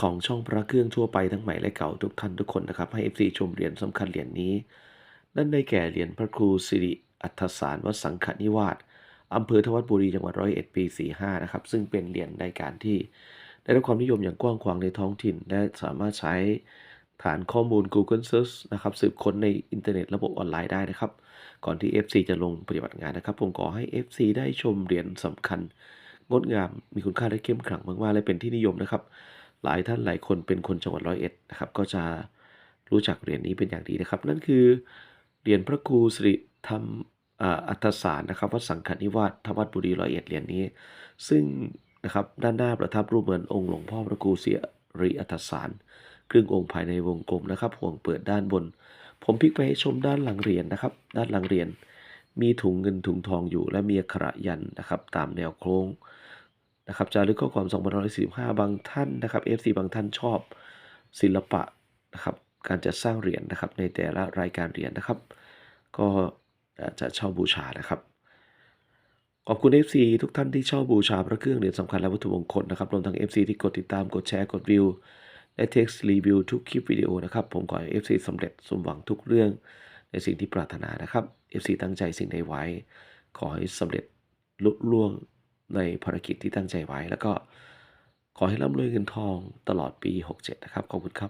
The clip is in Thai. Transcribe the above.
ของช่องพระเครื่องทั่วไปทั้งใหม่และเก่าทุกท่านทุกคนนะครับ ให้ FC ชมเหรียญสำคัญเหรียญนี้ นั่นได้แก่เหรียญพระครูสิริอัฏฐสารวัดสังฆนิวาสอำเภอทวัดบุรีจังหวัดร้อยเอ็ดปี45นะครับซึ่งเป็นเหรียญในการที่ ได้รับความนิยมอย่างกว้างขวางในท้องถิ่น และสามารถใช้ฐานข้อมูล Google Search นะครับสืบค้นในอินเทอร์เน็ตระบบออนไลน์ได้นะครับ ก่อนที่ FC จะลงปฏิบัติงานนะครับ ผมขอให้ FC ได้ชมเหรียญสำคัญ งดงามมีคุณค่าและเข้มขลังมากๆและเป็นที่นิยมนะครับ หลายท่านหลายคนเป็นคนจังหวัดร้อยเอ็ดนะครับก็จะรู้จักเหรียญนี้เป็นอย่างดีนะครับ นั่นคือเหรียญพระครูสิริธรรมอ่าอัฏฐสารนะครับวัดสังฆนิวาสทวัดบุรีร้อยเอ็ดเหรียญนี้ ซึ่งนะครับด้านหน้าประทับรูปเหมือนองค์หลวงพ่อพระครูเสิริอัฏฐสารครึ่งองค์ภายในวงกลมนะครับ ห่วงเปิดด้านบน ผมพลิกไปให้ชมด้านหลังเหรียญนะครับ ด้านหลังเหรียญมีถุงเงินถุงทองอยู่และมีอักขระยันนะครับ ตามแนวโค้ง นะครับจารึกข้อความ2545 บางท่านนะครับ FC บางท่านชอบศิลปะนะครับการจัดสร้างเหรียญนะครับในแต่ละรายการเหรียญนะครับ ก็จะเช่าบูชานะครับ ขอบคุณ FC ทุกท่านที่เช่าบูชาพระเครื่องเหรียญสำคัญและวัตถุมงคลนะครับรวมทั้ง FC ที่กดติดตามกดแชร์กดวิวและเท็กซ์รีวิวทุกคลิปวิดีโอนะครับ ผมขอให้ FC สำเร็จสมหวังทุกเรื่องในสิ่งที่ปรารถนานะครับ FC ตั้งใจสิ่งใดไว้ ขอให้สำเร็จลุล่วง ในภารกิจที่ตั้งใจไว้ แล้วก็ขอให้ร่ำรวยเงินทองตลอดปี 67 นะครับ ขอบคุณครับ